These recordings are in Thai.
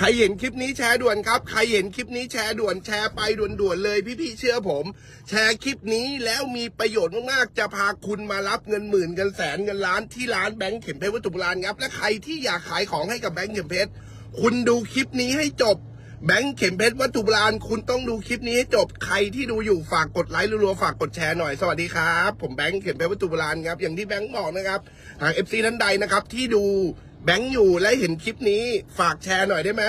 ใครเห็นคลิปนี้แชร์ด่วนครับ ใครเห็นคลิปนี้แชร์ด่วนแชร์ไปด่วนๆเลยพี่ๆเชื่อผม แชร์คลิปนี้แล้วมีประโยชน์มากๆจะพาคุณมารับเงินหมื่นเงินแสนเงินล้านที่ร้านแบงก์เข็มเพชรวัตถุโบราณครับและใครที่อยากขายของให้กับแบงก์เข็มเพชรคุณดูคลิปนี้ให้จบแบงก์เข็มเพชรวัตถุโบราณคุณต้องดูคลิปนี้ให้จบใครที่ดูอยู่ฝากกดไลค์รัวๆฝากกดแชร์หน่อยสวัสดีครับ ผมแบงก์เข็มเพชรวัตถุโบราณครับอย่างที่แบงก์บอกนะครับหากเอฟซีท่านใดนะครับที่ดู แบงก์อยู่และเห็นคลิปนี้ฝากแชร์หน่อยได้ไหม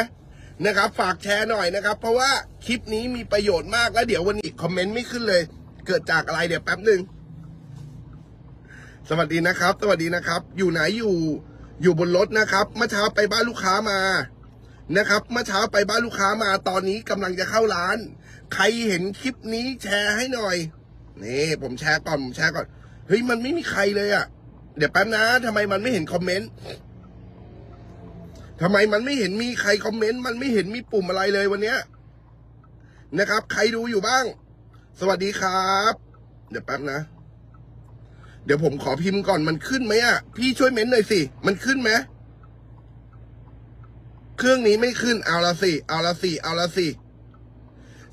นะครับ ฝากแชร์หน่อยนะครับ เพราะว่าคลิปนี้มีประโยชน์มากแล้วเดี๋ยววันนี้คอมเมนต์ไม่ขึ้นเลย เกิดจากอะไรเดี๋ยวแป๊บหนึ่งสวัสดีนะครับ สวัสดีนะครับ อยู่ไหนอยู่อยู่บนรถนะครับเมื่อเช้าไปบ้านลูกค้ามานะครับเมื่อเช้าไปบ้านลูกค้ามาตอนนี้กำลังจะเข้าร้าน ใครเห็นคลิปนี้แชร์ให้หน่อยนี่ผมแชร์ก่อนผมแชร์ก่อนเฮ้ยมันไม่มีใครเลยอะ่ะ เดี๋ยวแป๊บนะทำไมมันไม่เห็นคอมเมนต์ ทำไมมันไม่เห็นมีใครคอมเมนต์ มันไม่เห็นมีปุ่มอะไรเลยวันเนี้ยนะครับ ใครดูอยู่บ้าง สวัสดีครับ เดี๋ยวแป๊บนะ เดี๋ยวผมขอพิมพ์ก่อนมันขึ้นไหมอะ พี่ช่วยเม้นหน่อยสิ มันขึ้นไหมเครื่องนี้ไม่ขึ้น เอาละสิ เอาละสิ เอาละสิ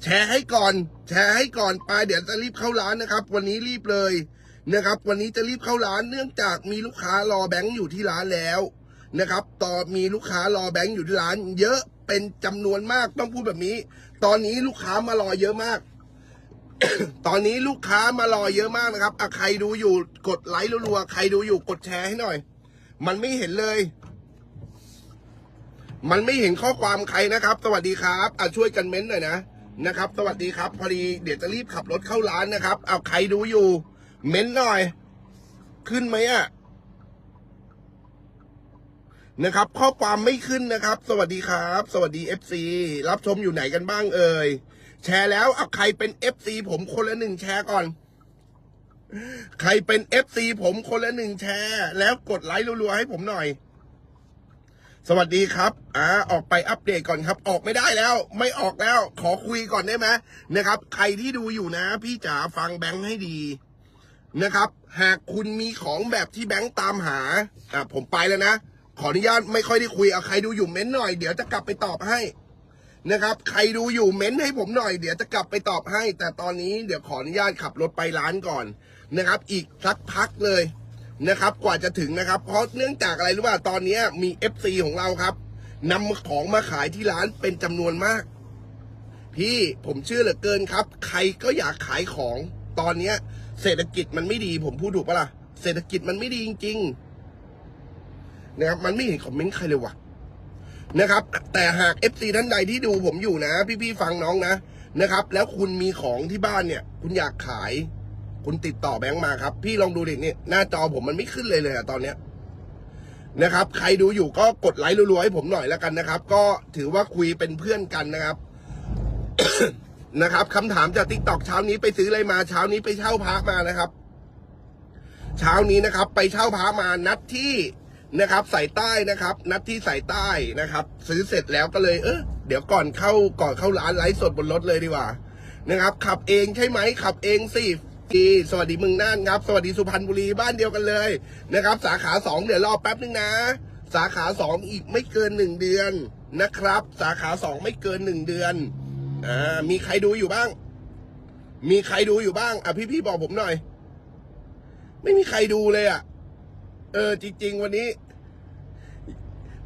แชร์ให้ก่อน แชร์ให้ก่อนไปเดี๋ยวจะรีบเข้าร้านนะครับ วันนี้รีบเลยนะครับ วันนี้จะรีบเข้าร้านเนื่องจากมีลูกค้ารอแบงค์อยู่ที่ร้านแล้ว นะครับ ต่อมีลูกค้ารอแบงค์อยู่ที่ร้าน เยอะเป็นจำนวนมากต้องพูดแบบนี้ ตอนนี้ลูกค้ามารอเยอะมาก ตอนนี้ลูกค้ามารอเยอะมากนะครับอะใครดูอยู่กดไลค์รัวๆใครดูอยู่กดแชร์ให้หน่อย มันไม่เห็นเลย มันไม่เห็นข้อความใครนะครับ สวัสดีครับอะช่วยกันเม้นต์หน่อยนะนะครับ สวัสดีครับ พอดีเดี๋ยวจะรีบขับรถเข้าร้านนะครับ เอาใครดูอยู่ เม้นต์หน่อย ขึ้นไหมอะ นะครับ ข้อความไม่ขึ้นนะครับ สวัสดีครับ สวัสดี FC รับชมอยู่ไหนกันบ้างเอ่ยแชร์แล้วเอาใครเป็น FC ผมคนละหนึ่งแชร์ก่อน ใครเป็น FC ผมคนละหนึ่งแชร์ แล้วกดไลค์รัวๆให้ผมหน่อย สวัสดีครับ อ่า ออกไปอัปเดตก่อนครับ ออกไม่ได้แล้ว ไม่ออกแล้ว ขอคุยก่อนได้ไหมนะครับ ใครที่ดูอยู่นะ พี่จ๋าฟังแบงค์ให้ดีนะครับ หากคุณมีของแบบที่แบงค์ตามหา อ่าผมไปแล้วนะ ขออนุญาตไม่ค่อยได้คุยเอาใครดูอยู่เม้นหน่อยเดี๋ยวจะกลับไปตอบให้นะครับ ใครดูอยู่เม้นให้ผมหน่อยเดี๋ยวจะกลับไปตอบให้ แต่ตอนนี้เดี๋ยวขออนุญาตขับรถไปร้านก่อนนะครับ อีกสักพักเลยนะครับ กว่าจะถึงนะครับ เพราะเนื่องจากอะไรรู้ป่ะตอนนี้มี FC ของเราครับนำของมาขายที่ร้านเป็นจำนวนมาก พี่ผมเชื่อเหลือเกินครับ ใครก็อยากขายของตอนเนี้เศรษฐกิจมันไม่ดีผมพูดถูกปะล่ะเศรษฐกิจมันไม่ดีจริง ๆ นะครับ มันไม่เห็นคอมเมนต์ใครเลยว่ะนะครับ แต่หาก FC ท่านใดที่ดูผมอยู่นะ พี่ๆฟังน้องนะนะครับ แล้วคุณมีของที่บ้านเนี่ย คุณอยากขาย คุณติดต่อแบงค์มาครับ พี่ลองดูดินี่หน้าจอผมมันไม่ขึ้นเลยเลยอะตอนเนี้ยนะครับ ใครดูอยู่ก็กดไลค์รัวๆให้ผมหน่อยแล้วกันนะครับ ก็ถือว่าคุยเป็นเพื่อนกันนะครับนะครับคำถามจากทิกตอกเช้านี้ไปซื้ออะไรมาเช้านี้ไปเช่าพระมานะครับ เช้านี้นะครับ ไปเช่าพระมานัดที่ นะครับสายใต้นะครับ นัดที่สายใต้นะครับ ซื้อเสร็จแล้วก็เลยเออเดี๋ยวก่อนเข้าก่อนเข้าร้านไลฟ์สดบนรถเลยดีกว่านะครับ ขับเองใช่ไหมขับเองสิดีสวัสดีมึงน่านครับ สวัสดีสุพรรณบุรีบ้านเดียวกันเลยนะครับ สาขาสองเดี๋ยวรอแป๊บนึงนะ สาขาสองอีกไม่เกินหนึ่งเดือนนะครับ สาขาสองไม่เกินหนึ่งเดือนอ่ามีใครดูอยู่บ้าง มีใครดูอยู่บ้างอะพี่ๆบอกผมหน่อย ไม่มีใครดูเลยอะ เออจริง ๆ วันนี้